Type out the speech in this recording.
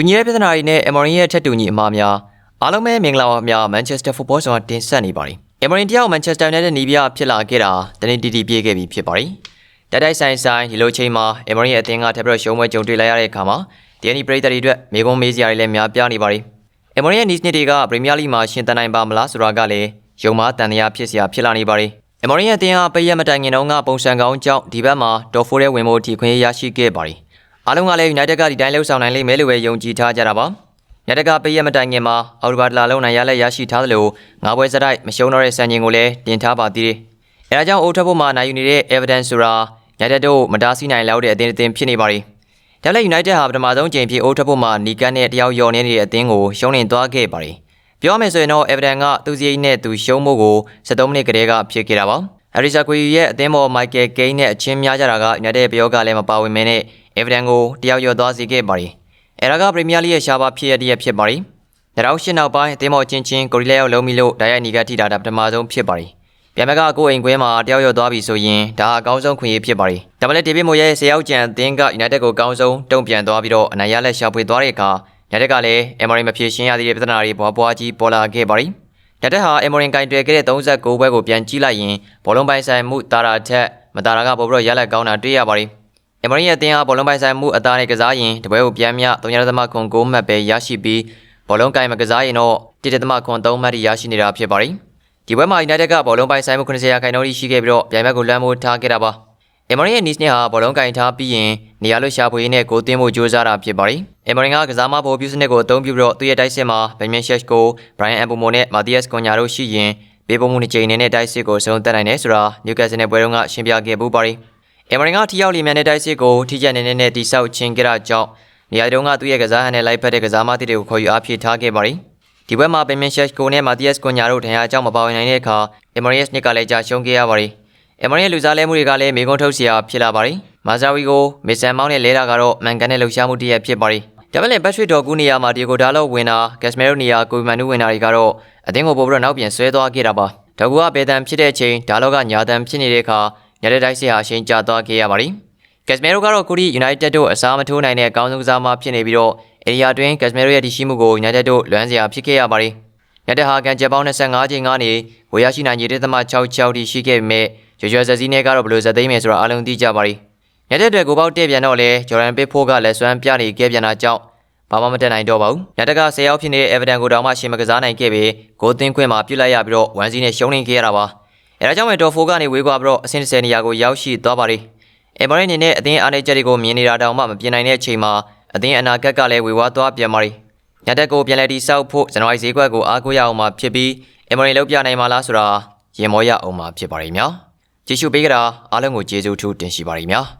တူညီတဲ့ပြဿနာတွေနဲ့အမေရိကန်ရဲ့ထက်တူညီအမှားများအားလုံးပဲမင်္ဂလာပါခင်ဗျာမန်ချက်စတာဖုတ်ဘောဆောင်တင်ဆက်နေပါတယ်အမေရိကန်တယောက်မန်ချက်စတာယူနိုက်တက်နေပြဖြစ်လာခဲ့တာတနေ့တီတီပြေးခဲ့ပြီဖြစ်ပါတယ်တိုက်တိုက်ဆိုင်ဆိုင်ဒီလိုချိန်မှာအမေရိကန်အသင်းကထပ်ပြီးတော့ရှုံးပွဲကြုံတွေ့လိုက်ရတဲ့အခါမှာဒီအနီပရိသတ်တွေအတွက်မေကွန်းမေးစရာတွေလည်းများပြားနေပါတယ်အမေရိကန်နီးစနစ်တွေကပရီးမီးယားလိမှာရှင်သန်နိုင်ပါမလားဆိုတာကလည်းယုံမားတန်တရားဖြစ်စရာဖြစ်လာနေပါတယ်အမေရိကန်အသင်းဟာပရက်မတိုင်ခင်တုန်းကပုံစံကောင်းကြောင့်ဒီဘက်မှာဒေါ်ဖိုးရဲဝင်ဖို့ဒီခွင့်ရရှိခဲ့ပါတယ် အားလုံးကလည်း United ကဒီတိုင်းလှုပ်ဆောင်နိုင်လိမ့်မယ်လို့ပဲယုံကြည်ထားကြတာပါ။ညတကပေးရမတိုင်ခင်မှာအော်တိုဘာတလာလုံးနိုင်ရလက်ရရှိထားသလိုငါးပွဲစတိုက်မရှုံးတော့တဲ့စံချိန်ကိုလည်းတင်ထားပါသေးတယ်။အဲဒါကြောင့်အိုးထပ်ဖို့မှာနိုင်ယူနေတဲ့ evidence ဆိုတာညတက်တို့မတားဆီးနိုင်လောက်တဲ့အသင်းအသင်းဖြစ်နေပါလိမ့်။ဒါလည်း United ဟာပထမဆုံးချိန်ဖြစ်အိုးထပ်ဖို့မှာနီကန်နဲ့တယောက်ယော်နေတဲ့အသင်းကိုရှုံးနေသွားခဲ့ပါလိမ့်။ပြောရမယ်ဆိုရင်တော့ evidence ကသူစီနဲ့သူရှုံးမှုကို73မိနစ်ကတည်းကဖြစ်ခဲ့တာပါ။ Arisa Quay ရဲ့အသင်းပေါ် Michael Kane နဲ့အချင်းများကြတာက United ပြောကလည်းမပါဝင်မဲနဲ့ evidence ကိုတယောက်ယော်သွားစေခဲ့ပါလိမ့်။အဲဒါကပရီးမီးယားလိရဲ့ရှားပါဖြစ်ရတဲ့ဖြစ်ပါရီ။2008နောက်ပိုင်းအသင်းမော်ချင်းချင်းကိုရီးယားရောက်လုံးပြီလို့ဓာတ်ရိုက်နီကထိတာဒါပထမဆုံးဖြစ်ပါရီ။ပြန်မကကိုယ်အိမ်ခွဲမှာတယောက်ရောက်သွားပြီဆိုရင်ဒါအကောင်းဆုံးခွင့်ရဖြစ်ပါရီ။ဒါမှလည်းဒေးဗစ်မိုရဲ့ဆရာယောက်ကျန်အသင်းက United ကိုအကောင်းဆုံးတုံ့ပြန်သွားပြီးတော့အနိုင်ရလက်ရှာဖွေသွားတဲ့အခါ United ကလည်း Emery မဖြေရှင်းရသေးတဲ့ပြဿနာတွေဘွားဘွားကြီးပေါ်လာခဲ့ပါရီ။ United ဟာ Emery ကင်တွယ်ခဲ့တဲ့39ပွဲကိုပြန်ကြည့်လိုက်ရင်ဘောလုံးပိုင်ဆိုင်မှုတာရာထက်မတာရာကပိုပြီးတော့ရလက်ကောင်းတာတွေ့ရပါရီ။ အမေရိကန်အသင်းဟာဘောလုံးပိုင်ဆိုင်မှုအသားနဲ့ကစားရင်တပွဲကိုပြန်မြ3.9မှတ်ပဲရရှိပြီးဘောလုံးကင်မကစားရင်တော့1.3မှတ်ရရှိနေတာဖြစ်ပါတယ်။ဒီပွဲမှာ United ကဘောလုံးပိုင်ဆိုင်မှု90ရာခိုင်နှုန်းရှိခဲ့ပြီးတော့ပြိုင်ဘက်ကိုလွှမ်းမိုးထားခဲ့တာပါ။အမေရိကန်နီးစနစ်ဟာဘောလုံးကင်ထားပြီးရင်နေရာလွတ်ရှာဖွေနဲ့ဂိုးသွင်းဖို့ကြိုးစားတာဖြစ်ပါတယ်။အမေရိကန်ကကစားမဖို့ပြုစနစ်ကိုအသုံးပြုပြီးတော့သူ့ရဲ့တိုက်စစ်မှာဘင်မင်ရှက်ကိုဘရိုင်အန်ဘူမိုနဲ့မာတီယက်ကွန်ညာတို့ရှိရင်ဘေးပုံမှုနှစ်ကြိမ်နဲ့တိုက်စစ်ကိုဆုံးသက်နိုင်တယ်ဆိုတာနျူကက်ဆယ်နဲ့ပွဲတုန်းကရှင်းပြခဲ့ပူပါတယ်။ အမေရိကန်ထီရောက်လီမြန်တဲ့တိုက်စစ်ကိုထိကျက်နေနေနဲ့တိဆောက်ခြင်းကြတာကြောင့်နေရာတုန်းကသူ့ရဲ့ကစားဟန်နဲ့လိုက်ဖက်တဲ့ကစားမသစ်တွေကိုခေါ်ယူအားဖြည့်ထားခဲ့ပါရီဒီဘက်မှာပင်မင်ရှက်ကိုနဲ့မာတီယက်ကွန်ညာတို့ထံရအကြောင်းမပါဝင်နိုင်တဲ့အခါအမေရီယက်စ်နစ်ကလည်းကြာရှုံးခဲ့ရပါရီအမေရီရဲ့လူစားလဲမှုတွေကလည်းမေကွန်ထုတ်စရာဖြစ်လာပါရီမာဇာဝီကိုမစ်ဆန်မောင်းနဲ့လဲတာကတော့မန်ကန်နဲ့လှုပ်ရှားမှုတရက်ဖြစ်ပါရီဒါပေမဲ့ဘတ်ထရစ်တော်ကူနေရာမှာဒီကိုဒါလော့ဝင်တာဂက်စမဲရိုနေရာကိုဗီမန်နူဝင်တာတွေကတော့အသင်းကိုပို့ပြီးတော့နောက်ပြန်ဆွဲသွားခဲ့တာပါဒေါကူကဘေတန်ဖြစ်တဲ့အချိန်ဒါလော့ကညာတန်ဖြစ်နေတဲ့အခါ ညတဲ့တိုက်စစ်ဟာရှင်းကျသွားခဲ့ရပါရီဂက်စမဲရိုကတော့ကူဒီ United တို့အစားမထိုးနိုင်တဲ့အကောင်းဆုံးကစားမဖြစ်နေပြီးတော့အေရီယာတွင်ဂက်စမဲရိုရဲ့တရှိမှုကို United တို့လွမ်းစရာဖြစ်ခဲ့ရပါရီညတဲ့ဟာကန်ချက်ပေါင်း25ချိန်ကနေဝေရရှိနိုင်ခြေတဲ့သမ66တိရှိခဲ့ပေမဲ့ရွရွဇက်စီးနဲ့ကတော့ဘယ်လိုဇက်သိမ်းမယ်ဆိုတာအားလုံးသိကြပါရီညတဲ့တွေကိုပေါက်တဲ့ပြန်တော့လဲဂျော်ဒန်ပစ်ဖိုးကလက်စွမ်းပြနေခဲ့ပြန်တာကြောင့်ဘာမှမတက်နိုင်တော့ပါဘူးညတက10ရောက်ဖြစ်နေတဲ့ Everton ကိုတောင်မှရှင်မကစားနိုင်ခဲ့ပေဂိုးသွင်းခွင့်မှာပြုတ်လိုက်ရပြီးတော့ဝမ်စီနဲ့ရှုံးနေခဲ့ရတာပါ အဲဒါကြောင့်ပဲဒေါ်ဖိုကနေဝေးကွာပြီးတော့အဆင့်10နေရာကိုရောက်ရှိသွားပါရီအမေရိအနေနဲ့အသင်းအားနည်းချက်တွေကိုမြင်နေတာတောင်မှမပြင်နိုင်တဲ့အချိန်မှာအသင်းအနာဂတ်ကလည်းဝေဝါးသွားပြန်ပါရီညတက်ကိုပြန်လဲတီဆောက်ဖို့ဇန်နဝါရီဈေးကွက်ကိုအားကိုးရအောင်မှာဖြစ်ပြီးအမေရိလောက်ပြနိုင်မှာလားဆိုတာရင်မောရအောင်မှာဖြစ်ပါရီများကြည့်ရှုပေးကြတာအားလုံးကိုကျေးဇူးထူးတင်ရှိပါရီများ